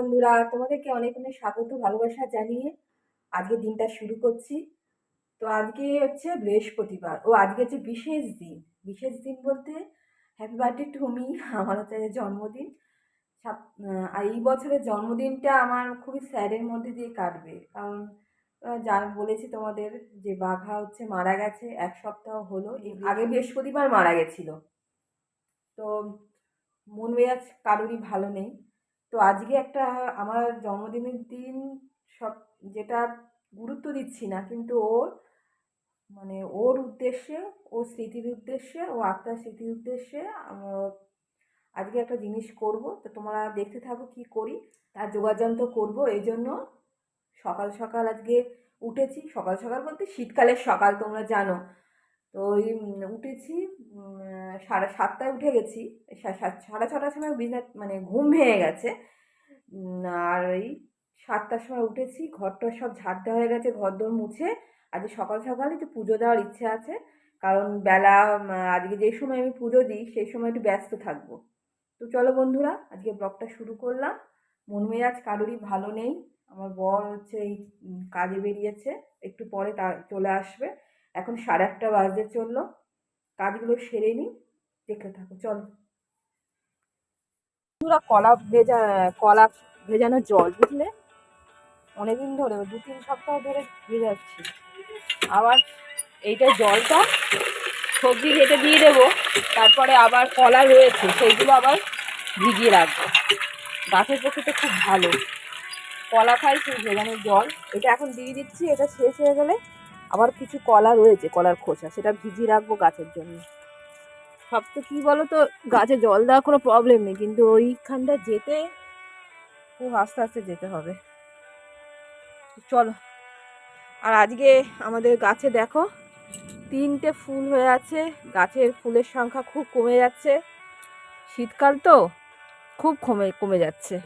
বন্ধুরা তোমাদেরকে অনেক অনেক স্বাগত ভালোবাসা জানিয়ে আজকে দিনটা শুরু করছি। তো আজকে হচ্ছে বৃহস্পতিবার। ও আজকে হচ্ছে বিশেষ দিন। বিশেষ দিন বলতে হ্যাপি বার্থডে টু মি আমার হচ্ছে জন্মদিন। আর এই বছরের জন্মদিনটা আমার খুবই স্যাডের মধ্যে দিয়ে কাটবে। কারণ যা বলেছি তোমাদের যে বাঘা হচ্ছে মারা গেছে এক সপ্তাহ হলো। আগে বৃহস্পতিবার মারা গেছিল। তো মন মেজাজ কারোরই ভালো নেই। তো আজকে একটা আমার জন্মদিনের দিন সব যেটা গুরুত্ব দিচ্ছি না, কিন্তু ওর মানে ওর উদ্দেশ্যে, ওর স্মৃতির উদ্দেশ্যে, ও আত্মার স্মৃতির উদ্দেশ্যে আজকে একটা জিনিস করব। তো তোমরা দেখতে থাকো কি করি, তার যোগাযন্ত্র করব। এই জন্য সকাল সকাল আজকে উঠেছি। সকাল সকাল বলতে শীতকালের সকাল তোমরা জানো। তো ওই উঠেছি সাড়ে সাতটায় উঠে গেছি সাড়ে ছটার সময় বিছানা মানে ঘুম ভেঙে গেছে। আর ওই সাতটার সময় উঠেছি ঘরটা সব ঝাড় দেওয়া হয়ে গেছে ঘর দোর মুছে আজকে সকাল সকাল একটু পুজো দেওয়ার ইচ্ছে আছে, কারণ বেলা আজকে যে সময় আমি পুজো দিই, সেই সময় একটু ব্যস্ত থাকব। তো চলো বন্ধুরা, আজকে ব্লগটা শুরু করলাম। মন মেজাজ কারোরই ভালো নেই, আমার বর হচ্ছে এই কাজে বেরিয়েছে, একটু পরে তা চলে আসবে। এখন সাড়ে আটটা বাজতে চলল। কাজগুলো সেরে নিই দেখতে থাকো, চলো। পুরো কলা ভেজা, কলা ভেজানো জল, বুঝলে? অনেকদিন ধরে, দু তিন সপ্তাহ ধরে ভেজাচ্ছি আবার এইটা জলটা সবজি কেটে দিয়ে দেবো, তারপরে আবার কলা রয়েছে, সেইগুলো আবার ভিজিয়ে রাখব। গাছের পক্ষে তো খুব ভালো। কলা খাই সেই ভেজানোর জল। এটা এখন দিয়ে দিচ্ছি, এটা শেষ হয়ে গেলে আবার কিছু কলা রয়েছে, কলার খোসা, সেটা ভিজিয়ে রাখব গাছের জন্য। সব তো কী বলো তো গাছে জল দেওয়ার কোনো প্রবলেম নেই, কিন্তু ওইখানটা যেতে খুব আস্তে আস্তে যেতে হবে। চলো, আর আজকে আমাদের গাছে দেখো, তিনটে ফুল হয়ে আছে, গাছের ফুলের সংখ্যা খুব কমে যাচ্ছে। শীতকাল তো খুব কমে কমে যাচ্ছে।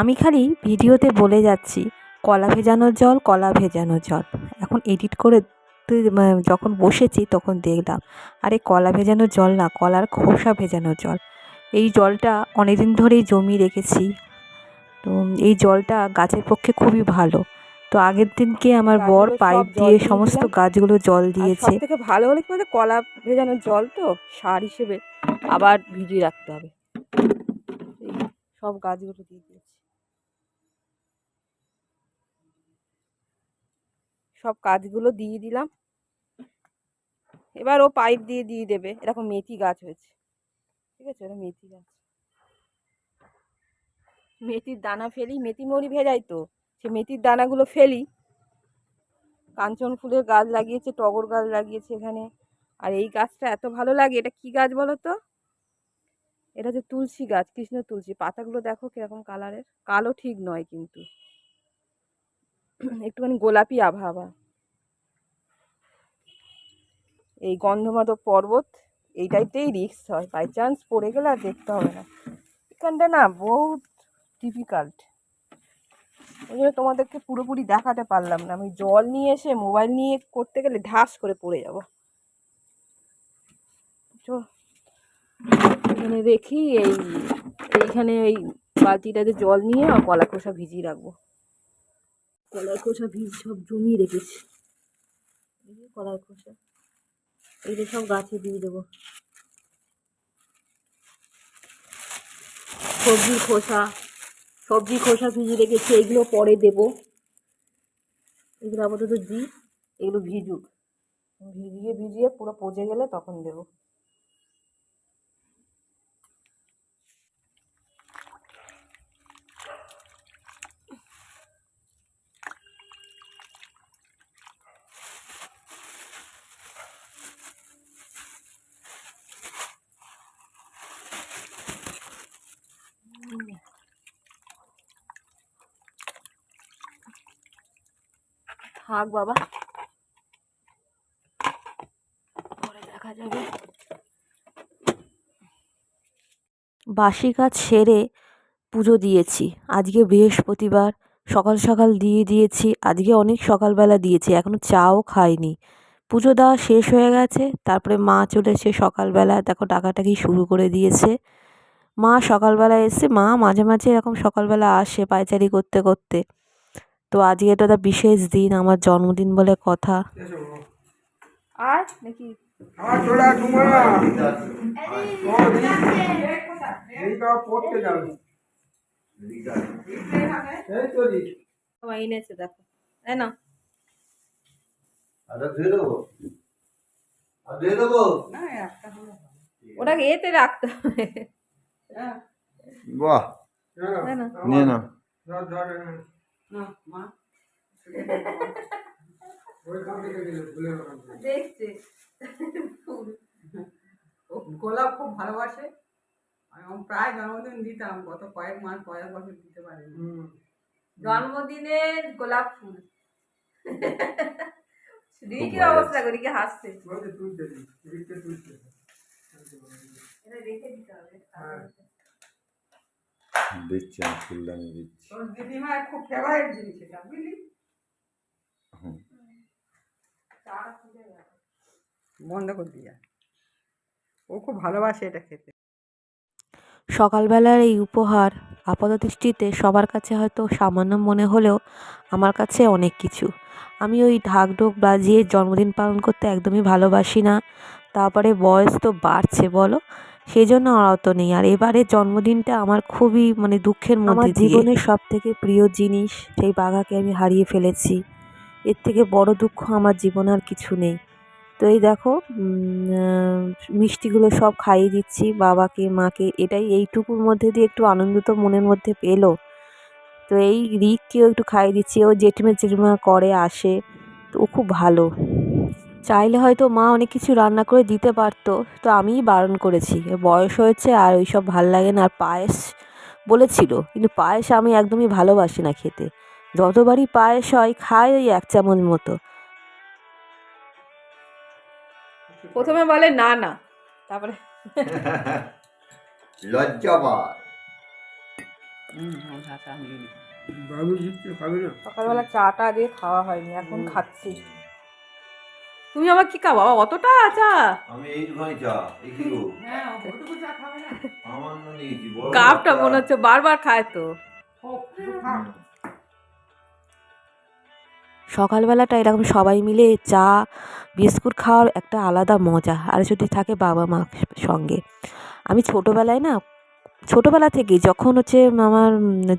আমি খালি ভিডিওতে বলে যাচ্ছি কলা ভেজানো জল কলা ভেজানো জল। এখন এডিট করে যখন বসেছি তখন দেখলাম আরে কলা ভেজানো জল না কলার খোসা ভেজানো জল। এই জলটা অনেকদিন ধরেই জমিয়ে রেখেছি। তো এই জলটা গাছের পক্ষে খুবই ভালো। তো আগের দিনকে আমার বর পাইপ দিয়ে সমস্ত গাছগুলো জল দিয়েছে। থেকে ভালো হলে কি বলতো কলা ভেজানো জল তো সার হিসেবে আবার ভিজিয়ে রাখতে হবে। এই সব গাছগুলো দিয়ে সব কাজগুলো দিয়ে দিলাম। এবার ও পাইপ দিয়ে দিয়ে দেবে। এরকম মেথি গাছ হয়েছে। ঠিক আছে? ওটা মেথি গাছ। মেথির দানা ফেলি। মেথি মরি ভেজাই তো। সে মেথির দানাগুলো ফেলি। কাঞ্চন ফুলের গাছ লাগিয়েছে, টগর গাছ লাগিয়েছে এখানে। আর এই গাছটা এত ভালো লাগে। এটা কি গাছ বলো তো? এটা হচ্ছে তুলসী গাছ, কৃষ্ণ তুলসী। পাতাগুলো দেখো কীরকম কালারের কালো ঠিক নয় কিন্তু। একটুখানি গোলাপি আভা আভা এই গন্ধমাধব পর্বত, এইটাইতেই রিস্ক হয়। বাই চান্স পড়ে গেলে আর দেখতে হবে না। এখানটা না বহুত ডিফিকাল্ট ওই জন্য তোমাদেরকে পুরোপুরি দেখাতে পারলাম না। আমি জল নিয়ে এসে মোবাইল নিয়ে করতে গেলে ঢাস করে পড়ে যাব। এখানে রেখি এই, এইখানে এই বালতিটাতে জল নিয়ে আর কলা খোসা ভিজিয়ে রাখব। কলার খোসা ভিজ সব জমিয়ে রেখেছি। এই কলার খোসা। এগুলো সব গাছে দিয়ে দেবো। সবজির খোসা সবজি খোসা ভিজিয়ে রেখেছি, এগুলো পরে দেব। এগুলো আপাতত দিই, এগুলো ভিজুক। ভিজিয়ে ভিজিয়ে পুরো পচে গেলে তখন দেব। থাক বাবা। পরে দেখা যাবে। বাসি কাজ সেরে পুজো দিয়েছি। আজকে বৃহস্পতিবার, সকাল সকাল দিয়ে দিয়েছি, আজকে অনেক সকালবেলা দিয়েছি এখনও চাও খাইনি। পুজো দেওয়া শেষ হয়ে গেছে, তারপরে মা চলে এসে সকালবেলা, দেখো ডাকাটাকি শুরু করে দিয়েছে। মা সকালবেলা এসে মা মাঝে মাঝে এরকম সকালবেলা আসে পায়চারি করতে করতে। তো আজকে এটা একটা বিশেষ দিন আমার জন্মদিন বলে কথা। আর নাকি? আমার ছোড়া তোমারা এই কাপ পড়তে যাবে এই তো দি সবাই এনেছে দেখো তাই না আচ্ছা দেবো ওটাকে এতে রাখতে হবে। বাহ। তাই না ওখান থেকে। দেখছে। ও গোলাপ খুব ভালোবাসে। আমি প্রায় জন্মদিন দিতাম গত কয়েক মাস কয়েক বছর দিতে পারিনি। হুম। জন্মদিনের গোলাপ ফুল। রিকের অবস্থা করি কি হাসছে? এটা রেখে দিতে হবে। আমি ফুলদানি দিচ্ছি। তোর দিদিমার খুব ফেভারিট জিনিস এটা বুঝলি? বন্ধ করে দিয়া ও খুব ভালোবাসে এটা খেতে। সকালবেলার এই উপহার আপাতদৃষ্টিতে সবার কাছে হয়তো সামান্য মনে হলেও আমার কাছে অনেক কিছু। আমি ওই ঢাকঢোক বাজিয়ে জন্মদিন পালন করতে একদমই ভালোবাসি না। তারপরে বয়স তো বাড়ছে বলো? সেই জন্য আর অত নেই। আর এবারে জন্মদিনটা আমার খুবই মানে দুঃখের মধ্যে জীবনের সব থেকে প্রিয় জিনিস সেই বাঘাকে আমি হারিয়ে ফেলেছি। এর থেকে বড় দুঃখ আমার জীবনে আর কিছু নেই। তো এই দেখো মিষ্টিগুলো সব খাইয়ে দিচ্ছি বাবাকে মাকে এটাই এইটুকুর মধ্যে দিয়ে একটু আনন্দ তো মনের মধ্যে পেল। তো এই রিককেও একটু খাইয়ে দিচ্ছি ও জেঠিমা জেঠিমা করে আসে তো ও খুব ভালো। চাইলে হয়তো মা অনেক কিছু রান্না করে দিতে পারতো। তো আমিই বারণ করেছি। বয়স হয়েছে আর ওই সব ভালো লাগে না আর পায়েস বলেছিল। কিন্তু পায়েস আমি একদমই ভালোবাসি না খেতে। যতবারই পায়েস হয় খাই ওই এক চামচ মতো। প্রথমে বলে না না। তারপরে লজ্জা পায়। হুম ওর হাতে আমি বাবু দিচ্ছে খাবে না? সকালবেলা চাটা দিয়ে খাওয়া হয়নি এখন খাচ্ছি। তুমি আমার কি খাও? বাবা অতটা চা? আমি এইটুখানি চা এই কি গো? হ্যাঁ ও ওটুকু চা খাবে না। কাপটা মনে হচ্ছে বারবার খায় তো। সকালবেলাটা এরকম সবাই মিলে চা বিস্কুট খাওয়ার একটা আলাদা মজা আর যদি থাকে বাবা মা সঙ্গে। আমি ছোটোবেলায় না ছোটোবেলা থেকেই যখন হচ্ছে আমার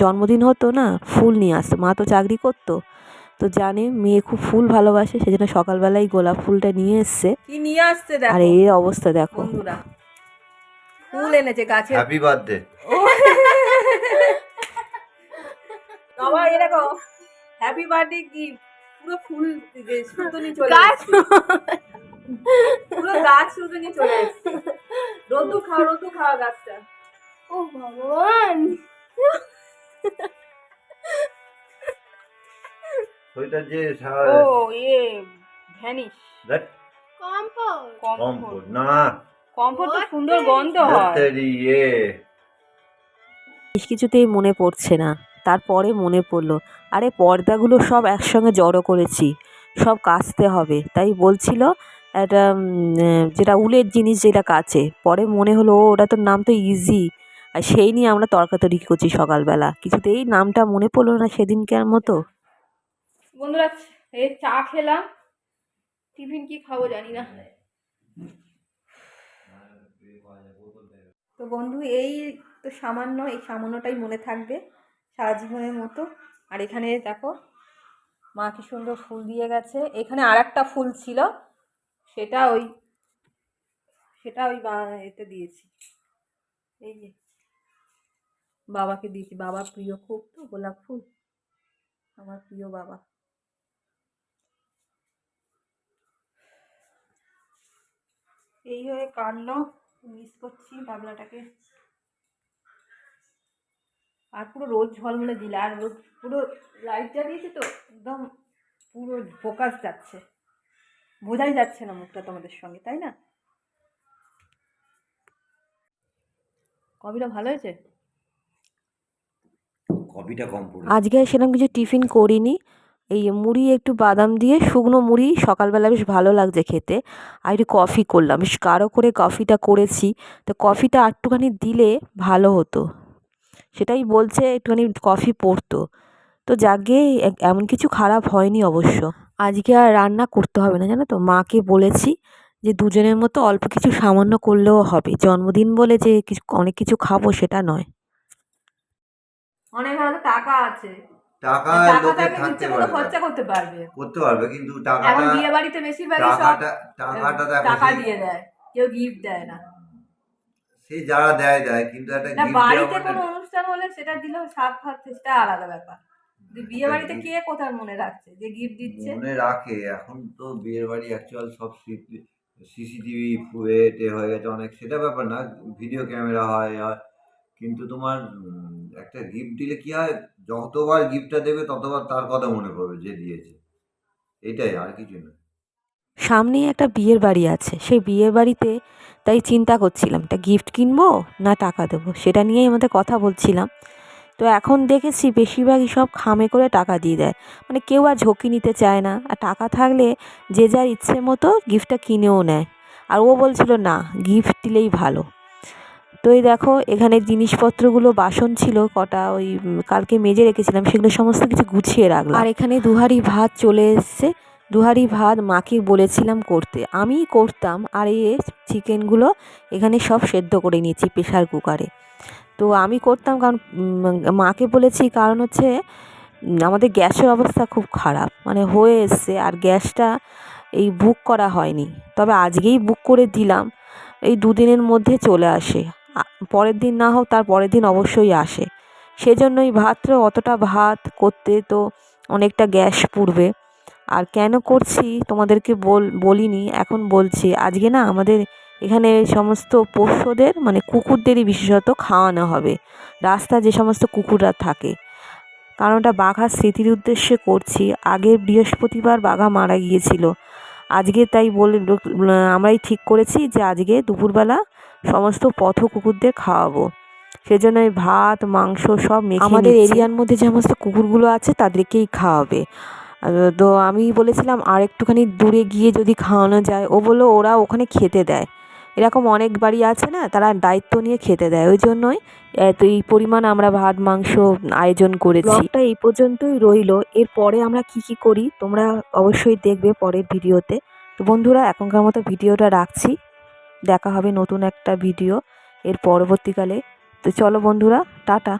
জন্মদিন হতো না ফুল নিয়ে আসতো। মা তো চাকরি করতো তো জানে মেয়ে খুব ফুল ভালোবাসে সেজন্য সকালবেলায় গোলাপ ফুলটা নিয়ে এসছে। কি নিয়ে আসছে দেখো? আর এর অবস্থা দেখো। বন্ধুরা ফুল এনেছে গাছে। হ্যাপি বার্থডে বাবা এ দেখো হ্যাপি বার্থডে কি পুরো ফুল যে সুতো নিয়ে চলে এসছে। পুরো গাছ সুতো নিয়ে চলে এসছে। রোদ্দু খাও রোদ্দু খাওয়া গাছটা। ও ভগবান। ওইটা যে ও ইয়ে ভ্যানিশ। কম্পোর্ট না। কমফোর্ট তো সুন্দর গন্ধ হয়। ইয়ে বেশ কিছুতেই মনে পড়ছে না। তারপরে মনে পড়ল আরে পর্দাগুলো সব একসঙ্গে জড়ো করেছি। সব কাচতে হবে। তাই বলছিল একটা যেটা উলের জিনিস যেটা কাচে। পরে মনে হলো ও ওটা তোর নাম তো ইজি আর সেই নিয়ে আমরা তর্কাতর্কি করছি সকালবেলা। কিছুতেই নামটা মনে পড়ল না সেদিনকার মতো। বন্ধুরা এ চা খেলাম। টিফিন কি খাব জানি না। তো বন্ধু, এই তো সামান্য, এই সামান্যটাই মনে থাকবে সারা জীবনের মতো। আর এখানে দেখো, মা কি সুন্দর ফুল দিয়ে গেছে। এখানে আর একটা ফুল ছিল, সেটা ওই সেটা ওই এতে দিয়েছি। এই যে, বাবাকে দিয়েছি। বাবা প্রিয় খুব তো, গোলাপ ফুল। আমার প্রিয় বাবা। এই হয়ে কাটলো মিস করছি বাবলাটাকে। আর পুরো রোদ ঝলমলে দিলে আর রোদ পুরো লাইট জ্বালিয়েছে তো একদম পুরো ফোকাস যাচ্ছে। বোঝাই যাচ্ছে না মুখটা তোমাদের সঙ্গে তাই না? কবিটা ভালো হয়েছে? কপিটা কম আজকে সেরকম কিছু টিফিন করিনি। এই মুড়ি একটু বাদাম দিয়ে শুকনো মুড়ি সকালবেলা বেশ ভালো লাগছে খেতে। আর একটু কফি করলাম। বেশ গাঢ় করে কফিটা করেছি। তো কফিটা একটুখানি দিলে ভালো হতো। সেটাই বলছে একটুখানি কফি পড়তো তো যাকে এমন কিছু খারাপ হয়নি অবশ্য। আজকে আর রান্না করতে হবে না, জানো তো? মাকে বলেছি যে দুজনের মতো অল্প কিছু সামান্য করলেও হবে। জন্মদিন বলে যে কিছু, অনেক কিছু খাব সেটা নয়। অনেক টাকা আছে। টাকা টাকা লোকে থাকতে পারবে। খরচা করতে পারবে। করতে পারবে কিন্তু এখন বিয়ে বাড়িতে বেশিরভাগই সব টাকাটা টাকাটা দেখো টাকা দিয়ে দেয় কেউ গিফট দেয় না। সেই যারা দেয় দেয় কিন্তু একটা গিফট বাড়িতে কোনো মানে অনুষ্ঠান হলে সেটা দিলেও সাত ফাত সেটা আলাদা ব্যাপার। বিয়ে বাড়িতে কে কোথায় মনে রাখছে? যে গিফট দিচ্ছে? মনে রাখে এখন তো বিয়ের বাড়ি অ্যাকচুয়াল সব সিসিটিভি ফুয়েটে হয়ে গেছে অনেক। সেটা ব্যাপার না ভিডিও ক্যামেরা হয় হয় কিন্তু তোমার একটা গিফট দিলে কি হয়? যতবার গিফটটা দেবে, ততবার তার কথা মনে পড়বে যে দিয়েছে। এটাই, আর কিছু না। সামনেই একটা বিয়ের বাড়ি আছে। সেই বিয়ের বাড়িতে তাই চিন্তা করছিলাম, একটা গিফট কিনবো না টাকা দেবো? সেটা নিয়েই আমাদের কথা বলছিলাম। তো এখন দেখেছি বেশিরভাগই সব খামে করে টাকা দিয়ে দেয়। মানে কেউ আর ঝুঁকি নিতে চায় না। আর টাকা থাকলে যে যার ইচ্ছে মতো গিফটটা কিনেও নেয়। আর ও বলছিল, না গিফট দিলেই ভালো। তো এই দেখো, এখানে জিনিসপত্রগুলো, বাসন ছিল কটা, ওই কালকে মেজে রেখেছিলাম, সেগুলো সমস্ত কিছু গুছিয়ে রাখলাম। আর এখানে দুহারি ভাত চলে এসছে। দুহারি ভাত মাকে বলেছিলাম করতে। আমিই করতাম, আর এই চিকেনগুলো এখানে সব সেদ্ধ করে নিয়েছি প্রেশার কুকারে। তো আমি করতাম কারণ মাকে বলেছি, কারণ হচ্ছে আমাদের গ্যাসের অবস্থা খুব খারাপ। মানে হয়ে এসছে, আর গ্যাসটা এই বুক করা হয়নি। তবে আজকেই বুক করে দিলাম, এই দুদিনের মধ্যে চলে আসে। পরের দিন না হোক তার পরের দিন অবশ্যই আসে। সেজন্যই ভাতটা অতটা ভাত করতে তো অনেকটা গ্যাস পুড়বে। আর কেন করছি তোমাদেরকে বল, বলিনি, এখন বলছি। আজকে না আমাদের এখানে সমস্ত পোষ্যদের মানে কুকুরদেরই বিশেষত খাওয়ানো হবে। রাস্তা যে সমস্ত কুকুররা থাকে। কারণ ওটা বাঘার স্মৃতির উদ্দেশ্যে করছি। আগের বৃহস্পতিবার বাঘা মারা গিয়েছিল। আজকে তাই বলে, আমরাই ঠিক করেছি যে আজকে দুপুরবেলা সমস্ত পথ কুকুরদের খাওয়াবো। সেজন্য এই ভাত মাংস সব মেখে আমাদের এরিয়ার মধ্যে যে সমস্ত কুকুরগুলো আছে তাদেরকেই খাওয়াবে। তো আমি বলেছিলাম আর একটুখানি দূরে গিয়ে যদি খাওয়ানো যায়। ও বলল ওরা ওখানে খেতে দেয়। এরকম অনেক বাড়ি আছে না তারা দায়িত্ব নিয়ে খেতে দেয়। ওই জন্যই এত এই পরিমাণ আমরা ভাত মাংস আয়োজন করেছি। ব্লগটা এই পর্যন্তই রইল। এরপরে আমরা কি কি করি তোমরা অবশ্যই দেখবে পরের ভিডিওতে। তো বন্ধুরা এখনকার মতো ভিডিওটা রাখছি। দেখা হবে নতুন একটা ভিডিও এর পরবর্তীকালে। তো চলো বন্ধুরা টাটা।